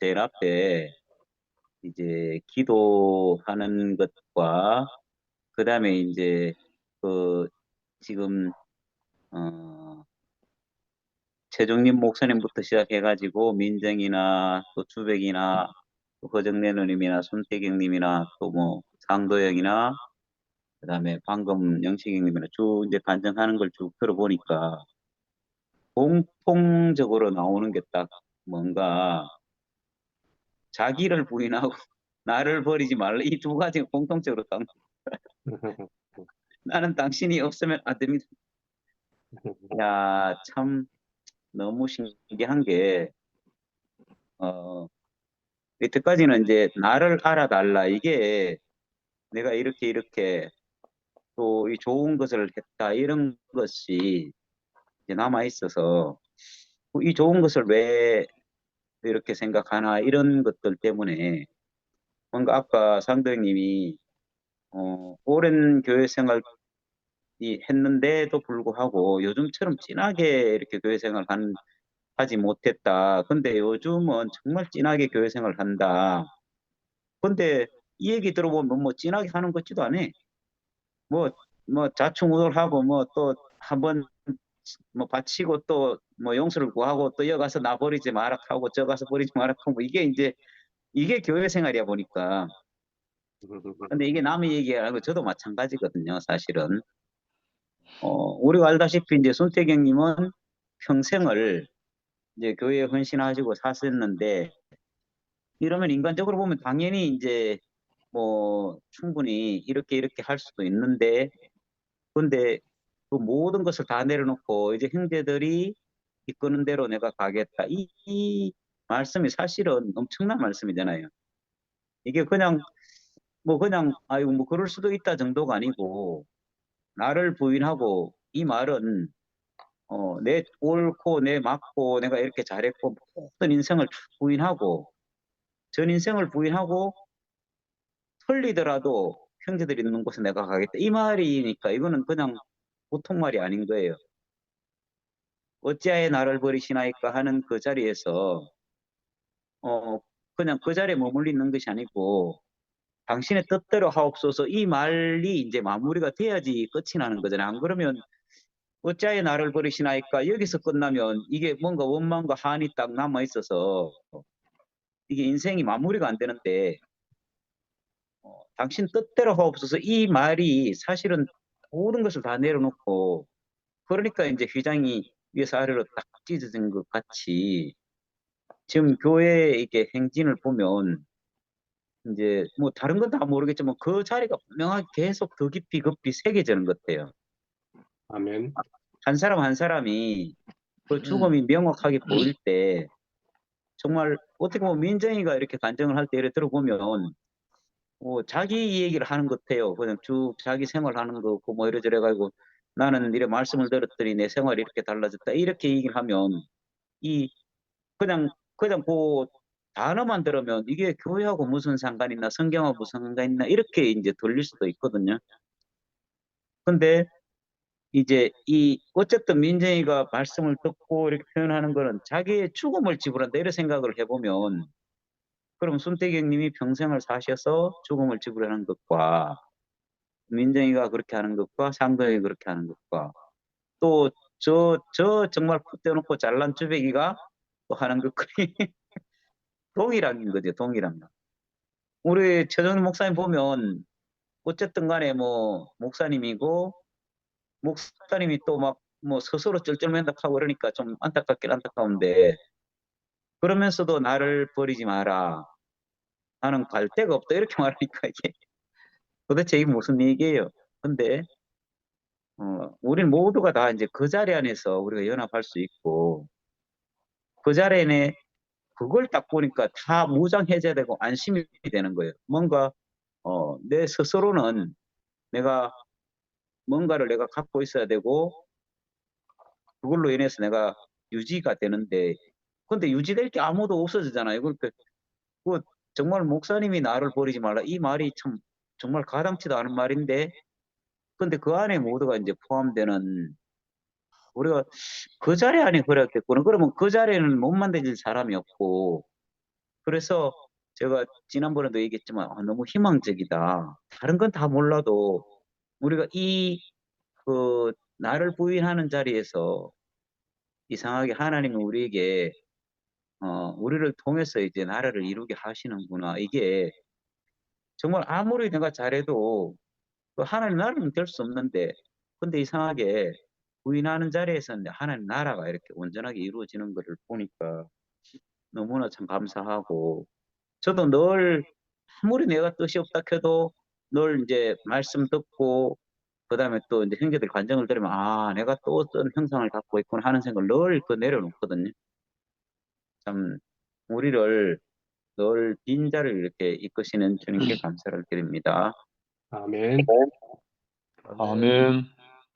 제일 앞에 이제 기도하는 것과 그 다음에 이제 그 지금 어 최종님 목사님부터 시작해가지고 민정이나 또 주백이나 또 허정래 누님이나 손태경님이나 또 뭐 상도영이나 그 다음에 방금 영식님이나 쭉 이제 간증하는 걸 쭉 들어보니까 공통적으로 나오는 게 딱 뭔가 자기를 부인하고 나를 버리지 말라 이 두 가지가 공통적으로 딱 나는 당신이 없으면 안 됩니다. 야, 참 너무 신기한 게 어, 이때까지는 이제 나를 알아달라 이게 내가 이렇게 이렇게 또 이 좋은 것을 했다 이런 것이 이제 남아 있어서 이 좋은 것을 왜 이렇게 생각하나 이런 것들 때문에 뭔가 아까 상도님이 어, 오랜 교회 생활 이 했는데도 불구하고 요즘처럼 진하게 이렇게 교회 생활 한, 하지 못했다. 근데 요즘은 정말 진하게 교회 생활 한다. 근데 이 얘기 들어보면 뭐 진하게 하는 것 같지도 않아. 뭐, 뭐 자충우돌하고 뭐 또 한번 뭐 바치고 또 뭐 용서를 구하고 또 여기 가서 나 버리지 마라 하고 저 가서 버리지 마라 하고 이게 이제 이게 교회 생활이야 보니까. 근데 이게 남의 얘기하고 저도 마찬가지거든요, 사실은. 어, 우리가 알다시피 이제 손태경님은 평생을 이제 교회에 헌신하시고 사셨는데 이러면 인간적으로 보면 당연히 이제 뭐 충분히 이렇게 이렇게 할 수도 있는데 근데 그 모든 것을 다 내려놓고 이제 형제들이 이끄는 대로 내가 가겠다 이, 이 말씀이 사실은 엄청난 말씀이잖아요. 이게 그냥 뭐 그냥 아이고 뭐 그럴 수도 있다 정도가 아니고 나를 부인하고 이 말은 어, 내 옳고 내 맞고 내가 이렇게 잘했고 모든 인생을 부인하고 전 인생을 부인하고 틀리더라도 형제들이 있는 곳에 내가 가겠다 이 말이니까 이거는 그냥 보통 말이 아닌 거예요. 어찌하여 나를 버리시나이까 하는 그 자리에서 어 그냥 그 자리에 머물러 있는 것이 아니고 당신의 뜻대로 하옵소서 이 말이 이제 마무리가 돼야지 끝이 나는 거잖아요. 안 그러면 어찌하여 나를 버리시나이까 여기서 끝나면 이게 뭔가 원망과 한이 딱 남아 있어서 이게 인생이 마무리가 안 되는데 어, 당신 뜻대로 하옵소서 이 말이 사실은 모든 것을 다 내려놓고 그러니까 이제 휘장이 위에서 아래로 딱 찢어진 것 같이 지금 교회의 이게 행진을 보면 이제 뭐 다른 건 다 모르겠지만 그 자리가 분명하게 계속 더 깊이 깊이 새겨지는 것 같아요. 아멘. 한 사람 한 사람이 그 죽음이 명확하게 보일 때 정말 어떻게 보면 민정이가 이렇게 간증을 할 때 예를 들어보면 뭐 자기 얘기를 하는 것 같아요. 그냥 쭉 자기 생활하는 거고 뭐 이래저래 가지고 나는 이래 말씀을 들었더니 내 생활이 이렇게 달라졌다 이렇게 얘기를 하면 이 그냥 그냥 그 단어만 들으면 이게 교회하고 무슨 상관 있나 성경하고 무슨 상관 있나 이렇게 이제 들릴 수도 있거든요. 근데 이제 이 어쨌든 민정이가 말씀을 듣고 이렇게 표현하는 거는 자기의 죽음을 지불한다 이런 생각을 해보면 그럼 손태경 님이 평생을 사셔서 죽음을 지불하는 것과 민정이가 그렇게 하는 것과 상도이 그렇게 하는 것과 또 저저 정말 콧 떼놓고 잘난 주백이가 또 하는 것과 동일한 거죠 동일한 거. 우리 최정 목사님 보면 어쨌든 간에 뭐 목사님이고 목사님이 또 막 뭐 스스로 쩔쩔맨닥하고 그러니까 좀 안타깝긴 안타까운데 그러면서도 나를 버리지 마라. 나는 갈 데가 없다 이렇게 말하니까 이게 도대체 이게 무슨 얘기예요? 근데 어, 우리는 모두가 다 이제 그 자리 안에서 우리가 연합할 수 있고 그 자리에 그걸 딱 보니까 다 무장해제되고 안심이 되는 거예요. 뭔가 어, 내 스스로는 내가 뭔가를 내가 갖고 있어야 되고 그걸로 인해서 내가 유지가 되는데 근데 유지될 게 아무도 없어지잖아요. 그러니까 그 정말 목사님이 나를 버리지 말라 이 말이 참 정말 가당치도 않은 말인데 근데 그 안에 모두가 이제 포함되는 우리가 그 자리 안에 그랬겠구나. 그러면 그 자리에는 못 만들질 사람이 없고 그래서 제가 지난번에도 얘기했지만 아, 너무 희망적이다. 다른 건 다 몰라도 우리가 이 그 나를 부인하는 자리에서 이상하게 하나님은 우리에게 어, 우리를 통해서 이제 나라를 이루게 하시는구나. 이게 정말 아무리 내가 잘해도 그 하나님 나라는 될 수 없는데 근데 이상하게 부인하는 자리에서는 하나님 나라가 이렇게 온전하게 이루어지는 것을 보니까 너무나 참 감사하고 저도 늘 아무리 내가 뜻이 없다 해도 늘 이제 말씀 듣고 그다음에 또 이제 형제들 간증을 들으면 아 내가 또 어떤 형상을 갖고 있구나 하는 생각을 늘 그 내려놓거든요. 참 우리를 늘 빈자를 이렇게 이끄시는 주님께 감사를 드립니다. 아멘. 아멘.